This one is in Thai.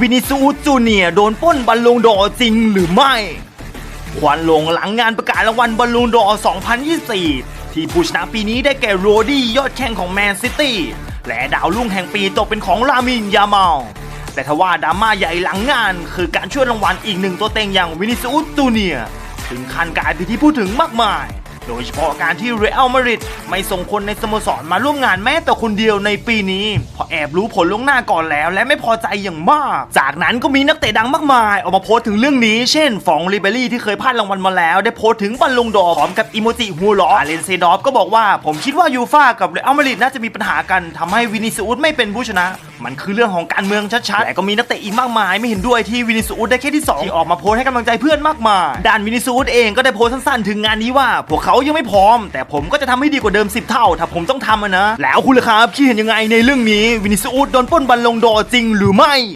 วินิซูจูเนียโดนป้นบอลลงดอจริงหรือไม่ควันลงหลังงานประกาศรางวัลบอลลูนดอ 2024 ที่ผู้ชนะปีนี้ได้แก่โรดี้ยอดแข่งของแมนซิตี้ และดาวรุ่งแห่งปีตกเป็นของลามินยามาลแต่ทว่าดราม่าใหญ่หลังงาน คือการช่วยรางวัลอีกหนึ่งตัวเต็งอย่างวินิซูตูเนีย ถึงขั้นกลายเป็นที่พูดถึงมากมาย โดยเฉพาะการที่เรอัลมาดริดไม่ส่งคนในสโมสรมาร่วมงานแม้แต่คนเดียวในปีนี้เพราะแอบรู้ผลล่วงหน้าก่อนแล้วและไม่พอใจอย่างมาก จากนั้นก็มีนักเตะดังมากมาย ออกมาโพสต์ถึงเรื่องนี้เช่นฟองริเบรี่ที่เคยพลาดรางวัลมาแล้ว ได้โพสต์ถึงบอลลงดอพร้อมกับอีโมจิหัวล้ออาเลนเซดอฟก็บอกว่าผมคิดว่ายูฟ่ากับเรอัลมาดริดน่าจะมีปัญหากันทำให้วินิซูสไม่เป็นผู้ชนะมันคือเรื่องของการเมืองชัดๆแต่ก็มีนักเตะอีกมากมาย ไม่เห็นด้วยที่วินิซูสได้แค่ที่สองที่ออกมาโพสต์ให้กำลังใจเพื่อนมากมายด้านวินิซูสเองก็ได้โพสต์สั้นๆ ถึงงานนี้ว่าพวกเขายังไม่พร้อม แต่ผมก็จะทำให้ดีกว่าเดิม 10 เท่า ถ้าผมต้องทำอะนะ แล้วคุณล่ะครับคิดเห็นยังไงในเรื่องนี้วินิซูสโดนปล้นบัลลงก์ดอร์จริงหรือไม่